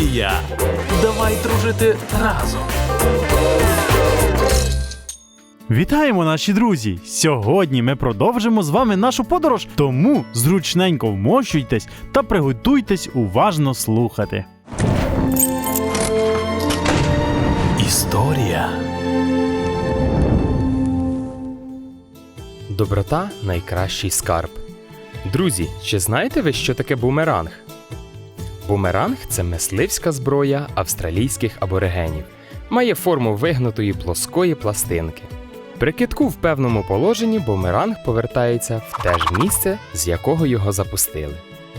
Індія. Давай дружити разом. Вітаємо, наші друзі! Сьогодні ми продовжимо з вами нашу подорож, тому зручненько вмощуйтесь та приготуйтесь уважно слухати. Історія. Доброта найкращий скарб. Друзі, чи знаєте ви, що таке бумеранг? Бумеранг це мисливська зброя австралійських аборигенів. Має форму вигнутої плоскої пластинки. При китку в певному положенні бумеранг повертається в те ж місце, з якого його запустили.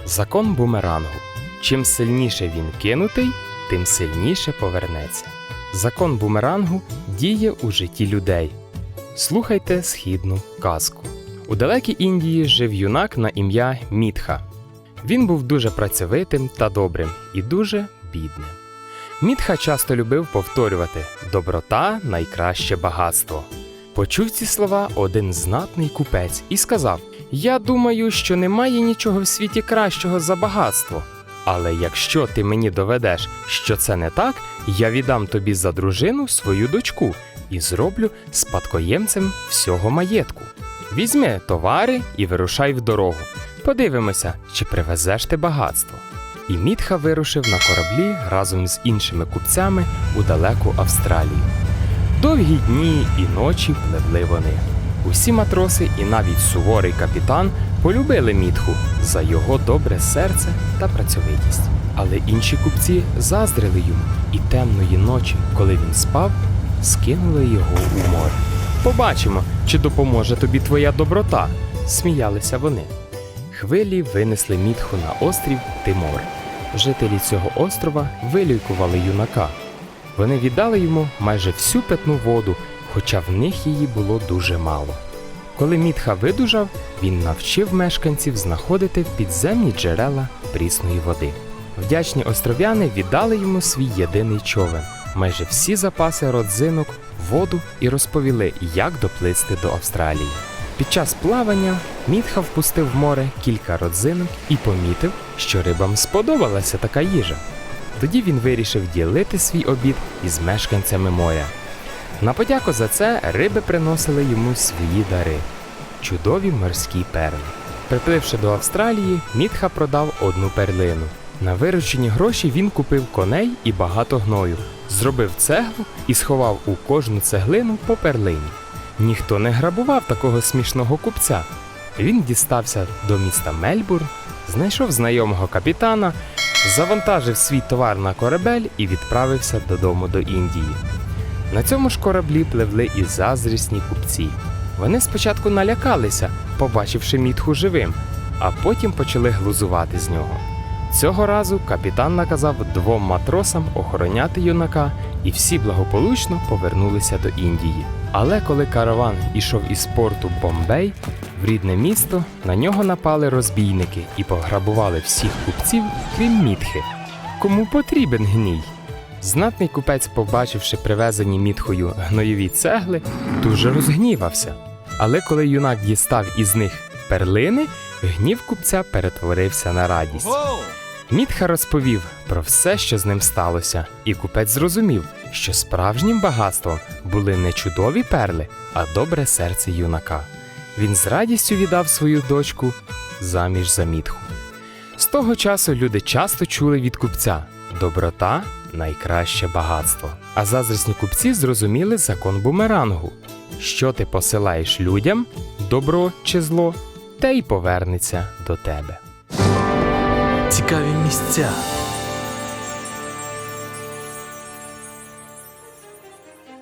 Закон бумерангу. Чим сильніше він кинутий, тим сильніше повернеться. Закон бумерангу діє у житті людей. Слухайте східну казку. У далекій Індії жив юнак на ім'я Мітха. Він був дуже працьовитим та добрим і дуже бідним. Мітха часто любив повторювати доброта найкраще багатство. Почув ці слова один знатний купець і сказав: Я думаю, що немає нічого в світі кращого за багатство. Але якщо ти мені доведеш, що це не так, я віддам тобі за дружину свою дочку і зроблю спадкоємцем всього маєтку. Візьми товари і вирушай в дорогу. Подивимося, чи привезеш ти багатство. І Мітха вирушив на кораблі разом з іншими купцями у далеку Австралію. Довгі дні і ночі пливли вони. Усі матроси і навіть суворий капітан полюбили Мітху за його добре серце та працьовитість. Але інші купці заздрили йому, і темної ночі, коли він спав, скинули його у море. Побачимо, чи допоможе тобі твоя доброта, сміялися вони. Хвилі винесли Мітху на острів Тимор. Жителі цього острова вилікували юнака. Вони віддали йому майже всю питну воду, хоча в них її було дуже мало. Коли Мітха видужав, він навчив мешканців знаходити підземні джерела прісної води. Вдячні остров'яни віддали йому свій єдиний човен, майже всі запаси родзинок, воду і розповіли, як доплисти до Австралії. Під час плавання Мітха впустив в море кілька родзинок і помітив, що рибам сподобалася така їжа. Тоді він вирішив ділити свій обід із мешканцями моря. На подяку за це риби приносили йому свої дари чудові морські перли. Припливши до Австралії, Мітха продав одну перлину. На виручені гроші він купив коней і багато гною, зробив цеглу і сховав у кожну цеглину по перлині. Ніхто не грабував такого смішного купця. Він дістався до міста Мельбурн, знайшов знайомого капітана, завантажив свій товар на корабель і відправився додому до Індії. На цьому ж кораблі пливли і заздрісні купці. Вони спочатку налякалися, побачивши мітху живим, а потім почали глузувати з нього. Цього разу капітан наказав двом матросам охороняти юнака, і всі благополучно повернулися до Індії. Але коли караван ішов із порту Бомбей в рідне місто, на нього напали розбійники і пограбували всіх купців, крім мітхи. Кому потрібен гній? Знатний купець, побачивши привезені мітхою гноєві цегли, дуже розгнівався. Але коли юнак дістав із них перлини, гнів купця перетворився на радість. Мітха розповів про все, що з ним сталося, і купець зрозумів, що справжнім багатством були не чудові перли, а добре серце юнака. Він з радістю віддав свою дочку заміж за мітху. З того часу люди часто чули від купця доброта найкраще багатство. А заздрісні купці зрозуміли закон бумерангу. Що ти посилаєш людям, добро чи зло, те й повернеться до тебе. Цікаві місця.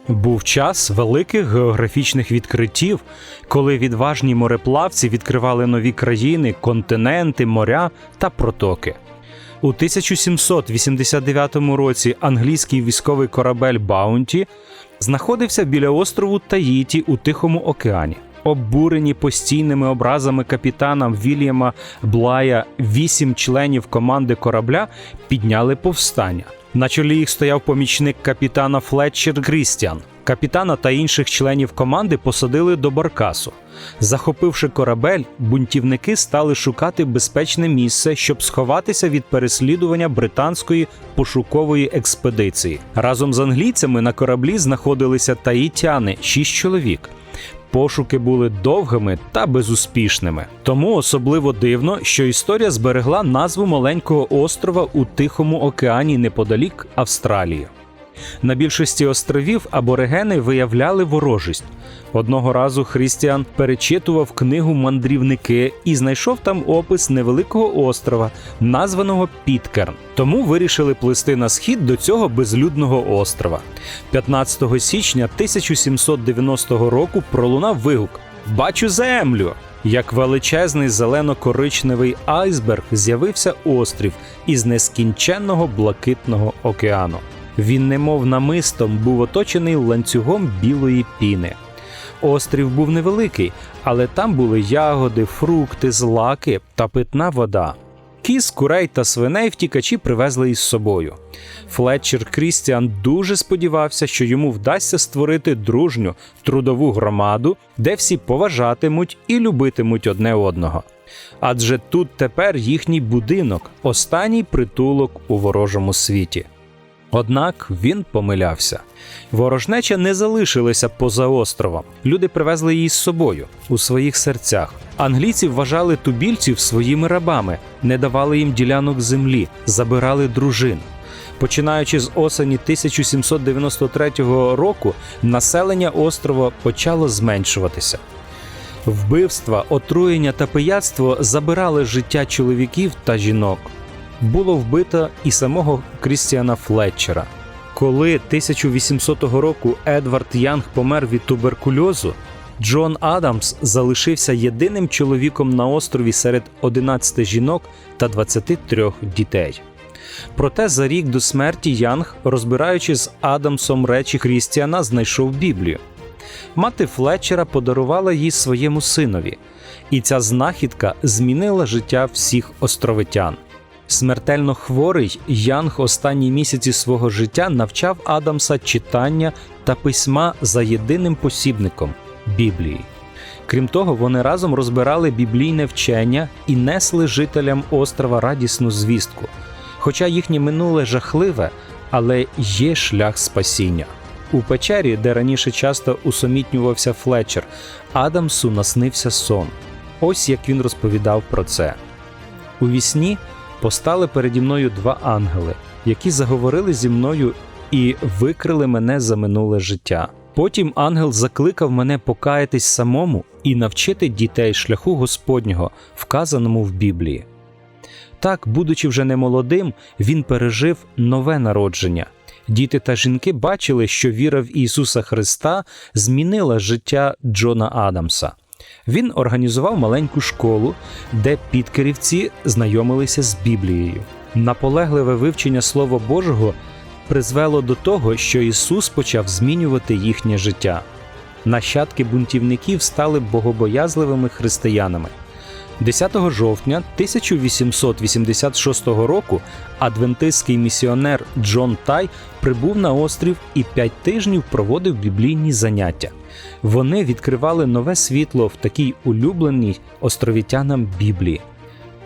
Був час великих географічних відкриттів, коли відважні мореплавці відкривали нові країни, континенти, моря та протоки. У 1789 році англійський військовий корабель Баунті знаходився біля острову Таїті у Тихому океані. Обурені постійними образами капітана Вільяма Блая, вісім членів команди корабля підняли повстання. На чолі їх стояв помічник капітана Флетчер Крістіан. Капітана та інших членів команди посадили до баркасу. Захопивши корабель, бунтівники стали шукати безпечне місце, щоб сховатися від переслідування британської пошукової експедиції. Разом з англійцями на кораблі знаходилися таїтяни, шість чоловік. Пошуки були довгими та безуспішними. Тому особливо дивно, що історія зберегла назву маленького острова у Тихому океані неподалік Австралії. На більшості островів аборигени виявляли ворожість. Одного разу Христіан перечитував книгу Мандрівники і знайшов там опис невеликого острова, названого Піткерн. Тому вирішили плисти на схід до цього безлюдного острова. 15 січня 1790 року пролунав вигук: Бачу землю! Як величезний зелено-коричневий айсберг з'явився острів із нескінченного блакитного океану. Він, немов намистом, був оточений ланцюгом білої піни. Острів був невеликий, але там були ягоди, фрукти, злаки та питна вода. Кіз, курей та свиней втікачі привезли із собою. Флетчер Крістіан дуже сподівався, що йому вдасться створити дружню трудову громаду, де всі поважатимуть і любитимуть одне одного. Адже тут тепер їхній будинок, останній притулок у ворожому світі. Однак він помилявся. Ворожнеча не залишилася поза островом. Люди привезли її з собою у своїх серцях. Англійці вважали тубільців своїми рабами, не давали їм ділянок землі, забирали дружин. Починаючи з осені 1793 року, населення острова почало зменшуватися. Вбивства, отруєння та пияцтво забирали життя чоловіків та жінок. Було вбито і самого Крістіана Флетчера. Коли 1800 року Едвард Янг помер від туберкульозу, Джон Адамс залишився єдиним чоловіком на острові серед 11 жінок та 23 дітей. Проте за рік до смерті Янг, розбираючи з Адамсом речі Крістіана, знайшов Біблію. Мати Флетчера подарувала її своєму синові, і ця знахідка змінила життя всіх островитян. Смертельно хворий Янг останні місяці свого життя навчав Адамса читання та письма за єдиним посібником Біблії. Крім того, вони разом розбирали біблійне вчення і несли жителям острова радісну звістку. Хоча їхнє минуле жахливе, але є шлях спасіння. У печері, де раніше часто усомітнювався Флетчер, Адамсу наснився сон. Ось як він розповідав про це. У вісні постали переді мною два ангели, які заговорили зі мною і викрили мене за минуле життя. Потім ангел закликав мене покаятись самому і навчити дітей шляху Господнього, вказаному в Біблії. Так, будучи вже немолодим, він пережив нове народження. Діти та жінки бачили, що віра в Ісуса Христа змінила життя Джона Адамса. Він організував маленьку школу, де підкерівці знайомилися з Біблією. Наполегливе вивчення Слова Божого призвело до того, що Ісус почав змінювати їхнє життя. Нащадки бунтівників стали богобоязливими християнами. 10 жовтня 1886 року адвентистський місіонер Джон Тай прибув на острів і п'ять тижнів проводив біблійні заняття. Вони відкривали нове світло в такій улюбленій островітянам Біблії.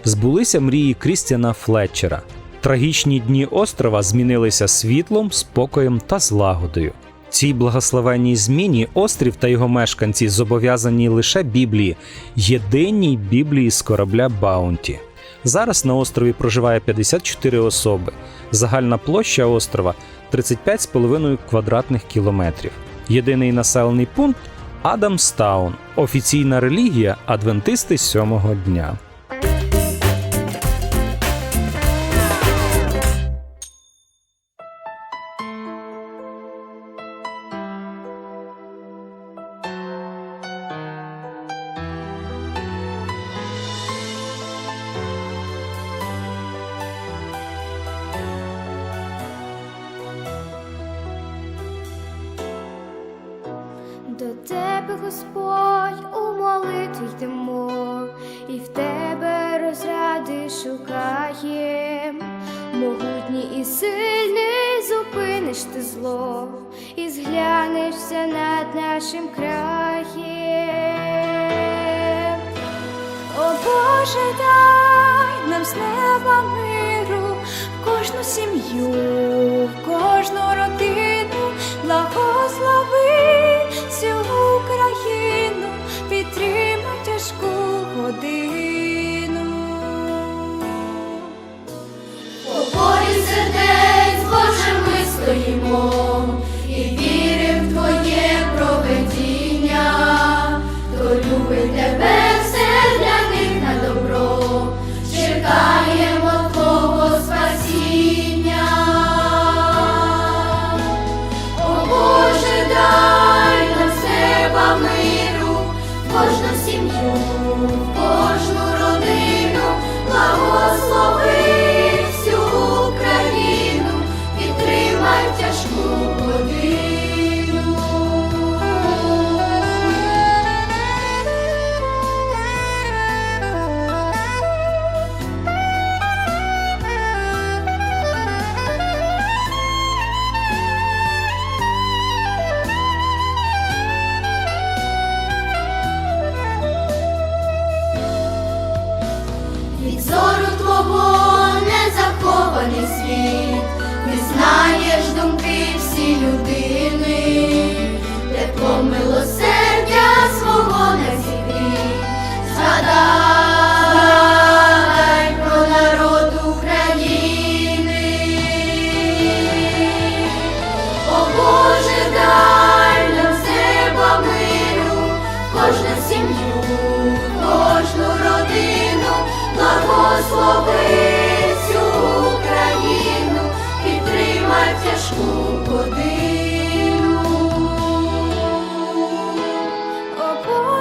Збулися мрії Крістіана Флетчера. Трагічні дні острова змінилися світлом, спокоєм та злагодою. Цій благословенній зміні острів та його мешканці зобов'язані лише Біблії, єдиній Біблії з корабля Баунті. Зараз на острові проживає 54 особи. Загальна площа острова 35,5 квадратних кілометрів. Єдиний населений пункт Адамстаун. Офіційна релігія адвентисти сьомого дня. Господь, у молитві йдемо, і в тебе розради шукаєм. могутній і сильний, зупиниш ти зло і зглянешся над нашим краєм. О Боже, дай нам з неба миру, в кожну сім'ю,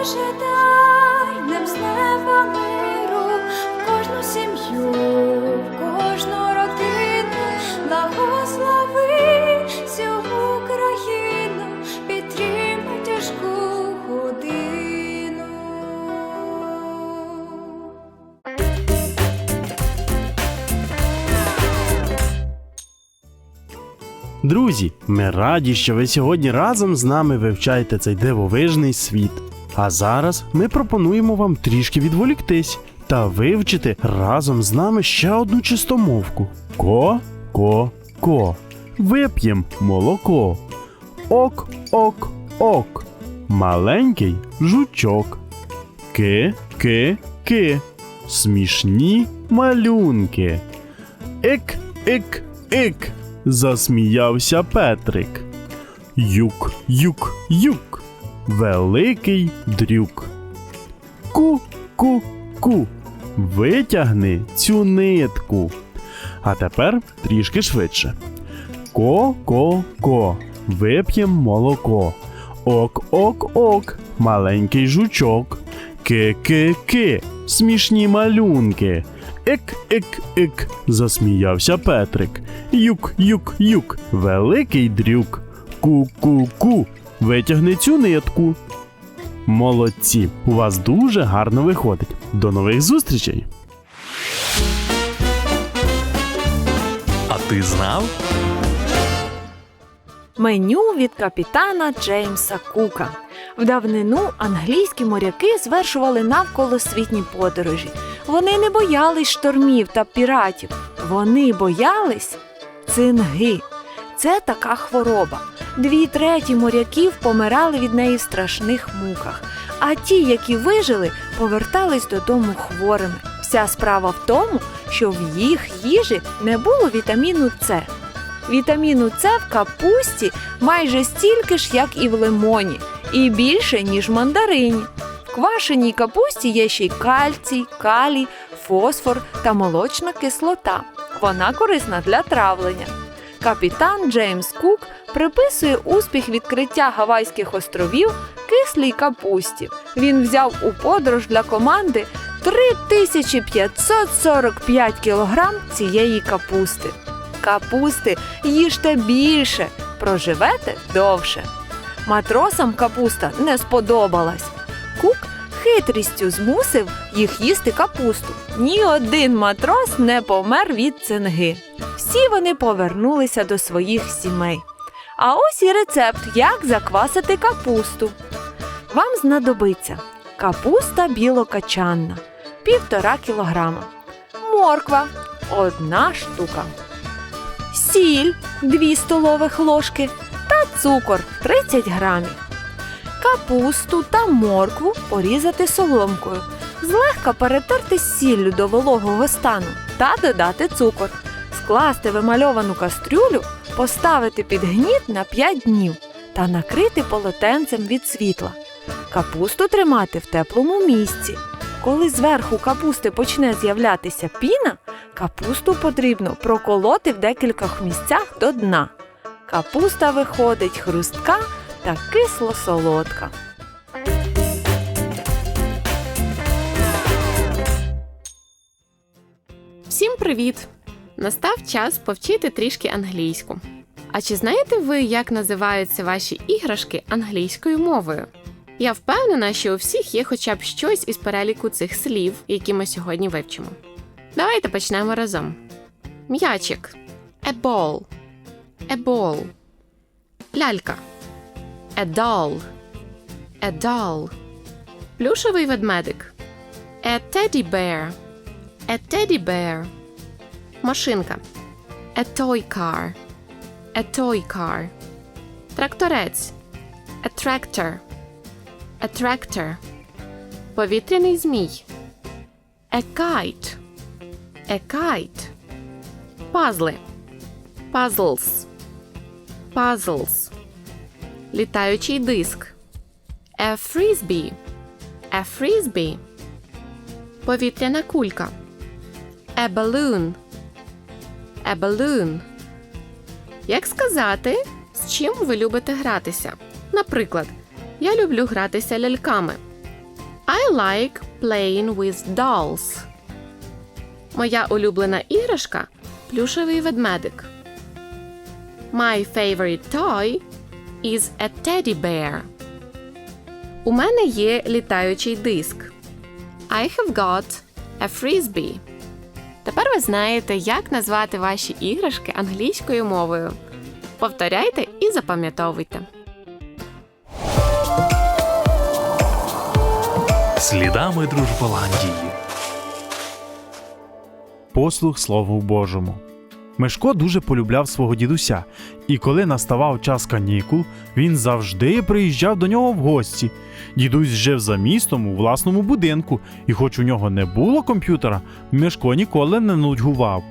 Боже, дай нам з неба миру, в кожну сім'ю, в кожну родину, благослови всю Україну, підтримай тяжку годину. Друзі, ми раді, що ви сьогодні разом з нами вивчаєте цей дивовижний світ. А зараз ми пропонуємо вам трішки відволіктись та вивчити разом з нами ще одну чистомовку. Ко, ко, ко. Вип'єм молоко. Ок, ок, ок. Маленький жучок. Ки, ки, ки. Смішні малюнки. Ик, ик, ик. Засміявся Петрик. Юк, юк, юк. Великий дрюк. Ку, ку, ку. Витягни цю нитку. А тепер трішки швидше. Ко, ко, ко. Вип'єм молоко. Ок, ок, ок. Маленький жучок. Ки, ки, ки. Смішні малюнки. Ик, ик, ик. Засміявся Петрик. Юк, юк, юк. Великий дрюк. Ку, ку, ку. Витягни цю нитку. Молодці! У вас дуже гарно виходить. До нових зустрічей! А ти знав? Меню від капітана Джеймса Кука. В давнину англійські моряки звершували навколосвітні подорожі. Вони не боялись штормів та піратів. Вони боялись цинги. Це така хвороба. Дві треті моряків помирали від неї в страшних муках, а ті, які вижили, повертались додому хворими. Вся справа в тому, що в їх їжі не було вітаміну С. Вітаміну С в капусті майже стільки ж, як і в лимоні, і більше, ніж в мандарині. В квашеній капусті є ще й кальцій, калій, фосфор та молочна кислота. Вона корисна для травлення. Капітан Джеймс Кук приписує успіх відкриття Гавайських островів кислій капусті. Він взяв у подорож для команди 3545 кілограм цієї капусти. Капусти їжте більше, проживете довше. Матросам капуста не сподобалась. Кук хитрістю змусив їх їсти капусту. Ні один матрос не помер від цинги. Всі вони повернулися до своїх сімей. А ось і рецепт, як заквасити капусту. Вам знадобиться капуста білокачанна півтора кілограма, морква одна штука, сіль 2 столових ложки та цукор 30 грамів. Капусту та моркву порізати соломкою, злегка перетерти сіллю до вологого стану та додати цукор, скласти в емальовану кастрюлю, поставити під гніт на 5 днів та накрити полотенцем від світла. Капусту тримати в теплому місці. Коли зверху капусти почне з'являтися піна, капусту потрібно проколоти в декількох місцях до дна. Капуста виходить хрустка та кисло-солодка. Всім привіт! Настав час повчити трішки англійську. А чи знаєте ви, як називаються ваші іграшки англійською мовою? Я впевнена, що у всіх є хоча б щось із переліку цих слів, які ми сьогодні вивчимо. Давайте почнемо разом. М'ячик. A ball. A ball. Лялька. A doll. A doll. Плюшевий ведмедик. A teddy bear. A teddy bear. Машинка. A toy car. A toy car. Тракторець. A tractor. A tractor. Повітряний змій. A kite. A kite. Пазли. Puzzles. Puzzles. Літаючий диск. A frisbee. A frisbee. Повітряна кулька. A balloon. A balloon. Як сказати, з чим ви любите гратися? Наприклад, я люблю гратися ляльками. I like playing with dolls. Моя улюблена іграшка плюшевий ведмедик. My favorite toy is a teddy bear. У мене є літаючий диск. I have got a frisbee. Тепер ви знаєте, як назвати ваші іграшки англійською мовою. Повторяйте і запам'ятовуйте. Слідами Дружболандії. послух Слову Божому. Мишко дуже полюбляв свого дідуся, і коли наставав час канікул, він завжди приїжджав до нього в гості. Дідусь жив за містом у власному будинку, і хоч у нього не було комп'ютера, Мишко ніколи не нудьгував.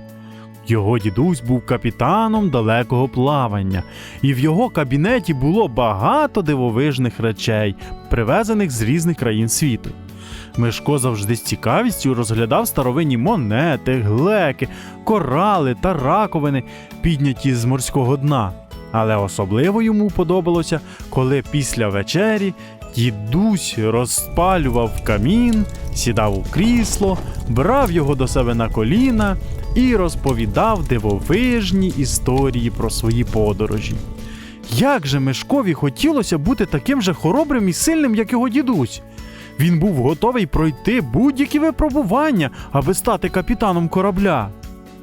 Його дідусь був капітаном далекого плавання, і в його кабінеті було багато дивовижних речей, привезених з різних країн світу. Мишко завжди з цікавістю розглядав старовинні монети, глеки, корали та раковини, підняті з морського дна. Але особливо йому подобалося, коли після вечері дідусь розпалював камін, сідав у крісло, брав його до себе на коліна і розповідав дивовижні історії про свої подорожі. Як же Мишкові хотілося бути таким же хоробрим і сильним, як його дідусь. Він був готовий пройти будь-які випробування, аби стати капітаном корабля.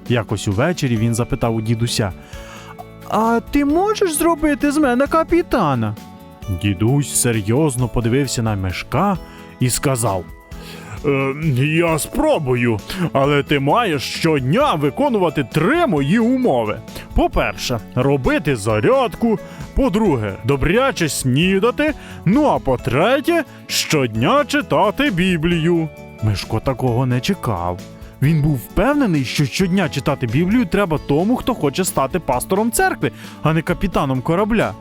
Якось увечері він запитав у дідуся: А ти можеш зробити з мене капітана? Дідусь серйозно подивився на мешка і сказав: «Е, Я спробую, але ти маєш щодня виконувати три мої умови. По-перше, робити зарядку. По-друге, добряче снідати. Ну а по-третє, щодня читати Біблію. Мишко такого не чекав. Він був впевнений, що щодня читати Біблію треба тому, хто хоче стати пастором церкви, а не капітаном корабля.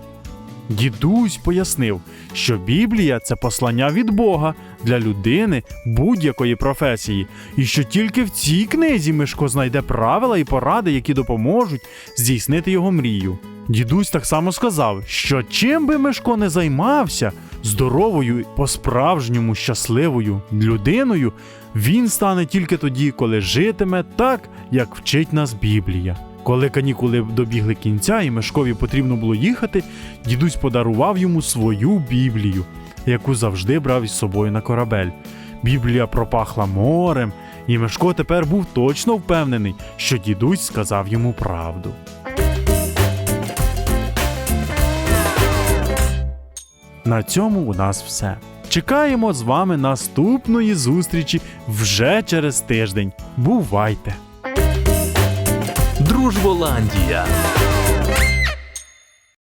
Дідусь пояснив, що Біблія це послання від Бога для людини будь-якої професії, і що тільки в цій книзі Мишко знайде правила і поради, які допоможуть здійснити його мрію. Дідусь так само сказав, що чим би Мишко не займався, здоровою, по-справжньому щасливою людиною, він стане тільки тоді, коли житиме так, як вчить нас Біблія. Коли канікули добігли кінця і Мишкові потрібно було їхати, дідусь подарував йому свою Біблію. яку завжди брав із собою на корабель. Біблія пропахла морем, і Мишко тепер був точно впевнений, що дідусь сказав йому правду. На цьому у нас все. Чекаємо з вами наступної зустрічі вже через тиждень. Бувайте! Дружболандія.